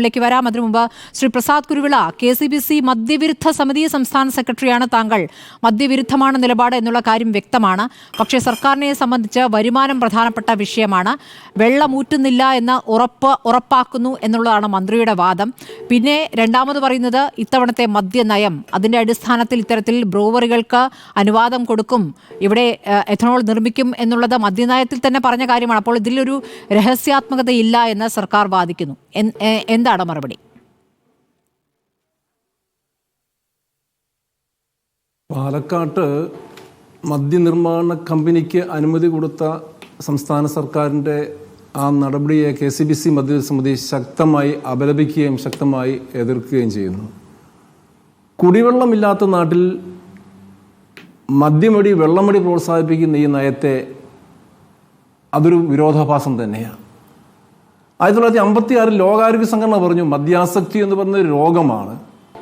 ിലേക്ക് വരാം. അതിനു മുമ്പ് Shri Prasad Kuruvila K C B C മദ്യവിരുദ്ധ സമിതി സംസ്ഥാന സെക്രട്ടറിയാണ് താങ്കൾ. മദ്യവിരുദ്ധമാണ് നിലപാട് എന്നുള്ള കാര്യം വ്യക്തമാണ്. പക്ഷേ സർക്കാരിനെ സംബന്ധിച്ച് വരുമാനം പ്രധാനപ്പെട്ട വിഷയമാണ്. വെള്ളമൂറ്റുന്നില്ല എന്ന് ഉറപ്പ് ഉറപ്പാക്കുന്നു എന്നുള്ളതാണ് മന്ത്രിയുടെ വാദം. പിന്നെ രണ്ടാമത് പറയുന്നത് ഇത്തവണത്തെ മദ്യനയം. അതിന്റെ അടിസ്ഥാനത്തിൽ ഇത്തരത്തിൽ ബ്രൂവറികൾക്ക് അനുവാദം കൊടുക്കും. ഇവിടെ എഥനോൾ നിർമ്മിക്കും എന്നുള്ളത് മദ്യനയത്തിൽ തന്നെ പറഞ്ഞ കാര്യമാണ്. അപ്പോൾ ഇതിലൊരു രഹസ്യാത്മകതയില്ല എന്ന് സർക്കാർ വാദിക്കുന്നു. ഏഹ്, എന്താണ് മറുപടി? പാലക്കാട്ട് മദ്യനിർമ്മാണ കമ്പനിക്ക് അനുമതി കൊടുത്ത സംസ്ഥാന സർക്കാരിന്റെ ആ നടപടിയെ കെ സി ബി സി മദ്യസമിതി ശക്തമായി അപലപിക്കുകയും ശക്തമായി എതിർക്കുകയും ചെയ്യുന്നു. കുടിവെള്ളമില്ലാത്ത നാട്ടിൽ മദ്യമടി വെള്ളമടി പ്രോത്സാഹിപ്പിക്കുന്ന ഈ നയത്തെ അതൊരു വിരോധാഭാസം തന്നെയാണ്. ആയിരത്തി തൊള്ളായിരത്തി അമ്പത്തി ആറിൽ ലോകാരോഗ്യ സംഘടന പറഞ്ഞു മദ്യാസക്തി എന്ന് പറയുന്ന ഒരു രോഗമാണ്.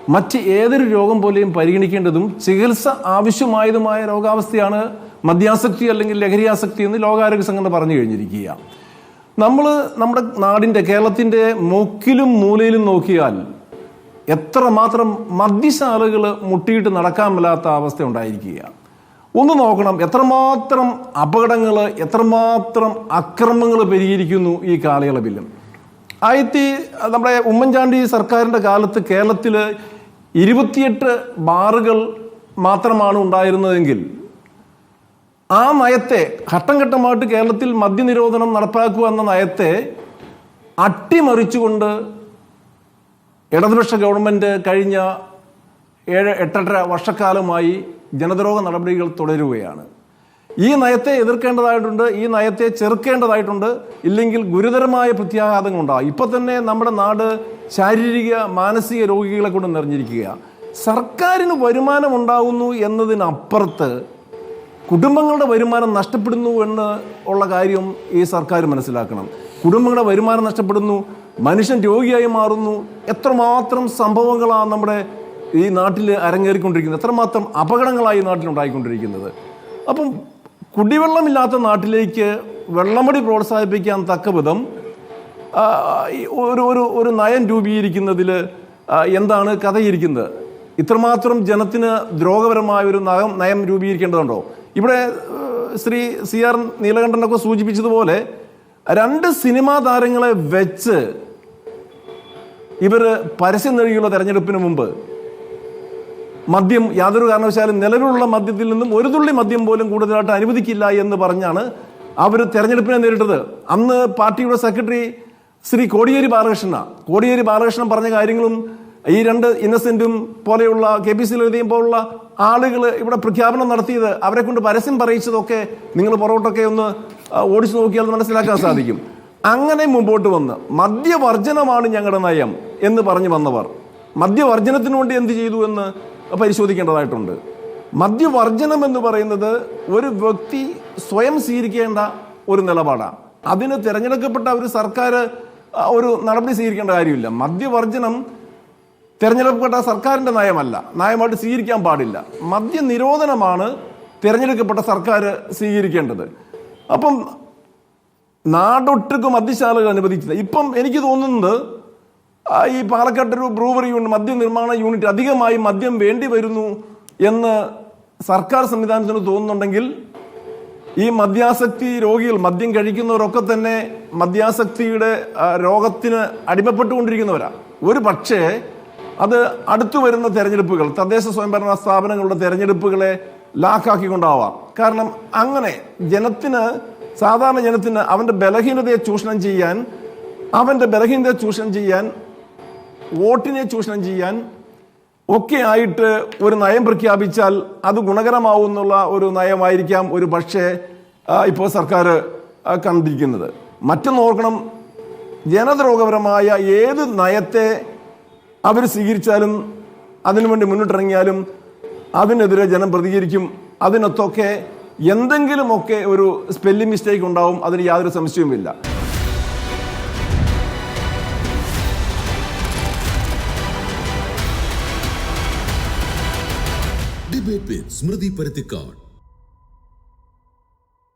മറ്റ് ഏതൊരു രോഗം പോലെയും പരിഗണിക്കേണ്ടതും ചികിത്സ ആവശ്യമായതുമായ രോഗാവസ്ഥയാണ് മദ്യാസക്തി അല്ലെങ്കിൽ ലഹരിയാസക്തി എന്ന് ലോകാരോഗ്യ സംഘടന പറഞ്ഞു കഴിഞ്ഞിരിക്കുക. നമ്മൾ നമ്മുടെ നാടിന്റെ കേരളത്തിന്റെ മൂക്കിലും മൂലയിലും നോക്കിയാൽ എത്രമാത്രം മദ്യശാലകൾ മുട്ടിയിട്ട് നടക്കാൻ മേലാത്ത അവസ്ഥ ഉണ്ടായിരിക്കുക ഒന്ന് നോക്കണം എത്രമാത്രം അപകടങ്ങൾ എത്രമാത്രം അക്രമങ്ങൾ പെരുകിയിരിക്കുന്നു ഈ കാലയളവിൽ ആയിരത്തി നമ്മുടെ ഉമ്മൻചാണ്ടി സർക്കാരിന്റെ കാലത്ത് കേരളത്തിൽ ഇരുപത്തിയെട്ട് ബാറുകൾ മാത്രമാണ് ഉണ്ടായിരുന്നതെങ്കിൽ ആ നയത്തെ ഘട്ടം ഘട്ടമായിട്ട് കേരളത്തിൽ മദ്യനിരോധനം നടപ്പാക്കുക എന്ന നയത്തെ അട്ടിമറിച്ചുകൊണ്ട് ഇടതുപക്ഷ ഗവൺമെന്റ് കഴിഞ്ഞ ഏഴ് എട്ടര വർഷക്കാലമായി ജനദ്രോഹ നടപടികൾ തുടരുകയാണ്. ഈ നയത്തെ എതിർക്കേണ്ടതായിട്ടുണ്ട് ഈ നയത്തെ ചെറുക്കേണ്ടതായിട്ടുണ്ട് ഇല്ലെങ്കിൽ ഗുരുതരമായ പ്രത്യാഘാതങ്ങൾ ഉണ്ടാകും ഇപ്പൊ തന്നെ നമ്മുടെ നാട് ശാരീരിക മാനസിക രോഗികളെ കൊണ്ട് നിറഞ്ഞിരിക്കുക സർക്കാരിന് വരുമാനം ഉണ്ടാകുന്നു എന്നതിനപ്പുറത്ത് കുടുംബങ്ങളുടെ വരുമാനം നഷ്ടപ്പെടുന്നു എന്ന് ഉള്ള കാര്യം ഈ സർക്കാർ മനസ്സിലാക്കണം. കുടുംബങ്ങളുടെ വരുമാനം നഷ്ടപ്പെടുന്നു മനുഷ്യൻ രോഗിയായി മാറുന്നു. എത്രമാത്രം സംഭവങ്ങളാണ് നമ്മുടെ ഈ നാട്ടിൽ അരങ്ങേറിക്കൊണ്ടിരിക്കുന്നത് എത്രമാത്രം അപകടങ്ങളായി നാട്ടിലുണ്ടായിക്കൊണ്ടിരിക്കുന്നത്. അപ്പം കുടിവെള്ളമില്ലാത്ത നാട്ടിലേക്ക് വെള്ളമടി പ്രോത്സാഹിപ്പിക്കാൻ തക്ക വിധം ഒരു ഒരു ഒരു നയം രൂപീകരിക്കുന്നതിൽ എന്താണ് കഥയിരിക്കുന്നത്? ഇത്രമാത്രം ജനത്തിന് ദ്രോഹപരമായ ഒരു നയം നയം രൂപീകരിക്കേണ്ടതുണ്ടോ? ഇവിടെ ശ്രീ സി ആർ നീലകണ്ഠനൊക്കെ സൂചിപ്പിച്ചതുപോലെ രണ്ട് സിനിമാ താരങ്ങളെ വെച്ച് ഇവർ പരസ്യം നൽകിയുള്ള തെരഞ്ഞെടുപ്പിന് മുമ്പ് മദ്യം യാതൊരു കാരണവശാലും നിലവിലുള്ള മദ്യത്തിൽ നിന്നും ഒരു തുള്ളി മദ്യം പോലും കൂടുതലായിട്ട് അനുവദിക്കില്ല എന്ന് പറഞ്ഞാണ് അവർ തെരഞ്ഞെടുപ്പിനെ നേരിട്ടത്. അന്ന് പാർട്ടിയുടെ സെക്രട്ടറി ശ്രീ കോടിയേരി ബാലകൃഷ്ണ കോടിയേരി ബാലകൃഷ്ണൻ പറഞ്ഞ കാര്യങ്ങളും ഈ രണ്ട് ഇന്നസെന്റും പോലെയുള്ള കെ പി സി ലളിതയും പോലുള്ള ആളുകൾ ഇവിടെ പ്രഖ്യാപനം നടത്തിയത് അവരെ കൊണ്ട് പരസ്യം പറയിച്ചതൊക്കെ നിങ്ങൾ പുറകോട്ടൊക്കെ ഒന്ന് ഓടിച്ചു നോക്കിയാൽ മനസ്സിലാക്കാൻ സാധിക്കും. അങ്ങനെ മുമ്പോട്ട് വന്ന് മദ്യവർജനമാണ് ഞങ്ങളുടെ നയം എന്ന് പറഞ്ഞു വന്നവർ. മദ്യവർജനത്തിനു വേണ്ടി എന്ത് ചെയ്തു എന്ന് പരിശോധിക്കേണ്ടതായിട്ടുണ്ട്. മദ്യവർജനം എന്ന് പറയുന്നത് ഒരു വ്യക്തി സ്വയം സ്വീകരിക്കേണ്ട ഒരു നിലപാടാണ് അതിന് തിരഞ്ഞെടുക്കപ്പെട്ട ഒരു സർക്കാർ ഒരു നടപടി സ്വീകരിക്കേണ്ട കാര്യമില്ല. മദ്യവർജനം തിരഞ്ഞെടുക്കപ്പെട്ട സർക്കാരിന്റെ നയമല്ല. നയമായിട്ട് സ്വീകരിക്കാൻ പാടില്ല. മദ്യനിരോധനമാണ് തിരഞ്ഞെടുക്കപ്പെട്ട സർക്കാർ സ്വീകരിക്കേണ്ടത്. അപ്പം നാടൊട്ടുക്ക് മദ്യശാലകൾ അനുവദിച്ചത് ഇപ്പം എനിക്ക് തോന്നുന്നത് ഈ പാലക്കാട്ട് ഒരു ബ്രൂവറി യൂണിറ്റ് മദ്യനിർമ്മാണ യൂണിറ്റ് അധികമായി മദ്യം വേണ്ടി വരുന്നു എന്ന് സർക്കാർ സംവിധാനത്തിന് തോന്നുന്നുണ്ടെങ്കിൽ ഈ മദ്യാസക്തി രോഗികൾ മദ്യം കഴിക്കുന്നവരൊക്കെ തന്നെ മദ്യാസക്തിയുടെ രോഗത്തിന് അടിമപ്പെട്ടുകൊണ്ടിരിക്കുന്നവരാ. ഒരു പക്ഷേ അത് അടുത്തു വരുന്ന തെരഞ്ഞെടുപ്പുകൾ തദ്ദേശ സ്വയംഭരണ സ്ഥാപനങ്ങളുടെ തെരഞ്ഞെടുപ്പുകളെ ലാക്കാക്കിക്കൊണ്ടാവാം. കാരണം അങ്ങനെ ജനത്തിന് സാധാരണ ജനത്തിന് അവന്റെ ബലഹീനതയെ ചൂഷണം ചെയ്യാൻ അവന്റെ ബലഹീനതയെ ചൂഷണം ചെയ്യാൻ വോട്ടിനെ ചൂഷണം ചെയ്യാൻ ഒക്കെ ആയിട്ട് ഒരു നയം പ്രഖ്യാപിച്ചാൽ അത് ഗുണകരമാവുന്നുള്ള ഒരു നയമായിരിക്കാം ഒരു പക്ഷേ ഇപ്പോൾ സർക്കാർ കണ്ടിരിക്കുന്നത്. മറ്റൊന്ന് ഓർക്കണം ജനദ്രോഹപരമായ ഏത് നയത്തെ അവർ സ്വീകരിച്ചാലും അതിനുവേണ്ടി മുന്നിട്ടിറങ്ങിയാലും അതിനെതിരെ ജനം പ്രതികരിക്കും. അതിനൊത്തൊക്കെ എന്തെങ്കിലുമൊക്കെ ഒരു സ്പെല്ലിംഗ് മിസ്റ്റേക്ക് ഉണ്ടാവും അതിന് യാതൊരു സംശയവുമില്ല. வித் ஸ்மிருதி பருத்திக்காட்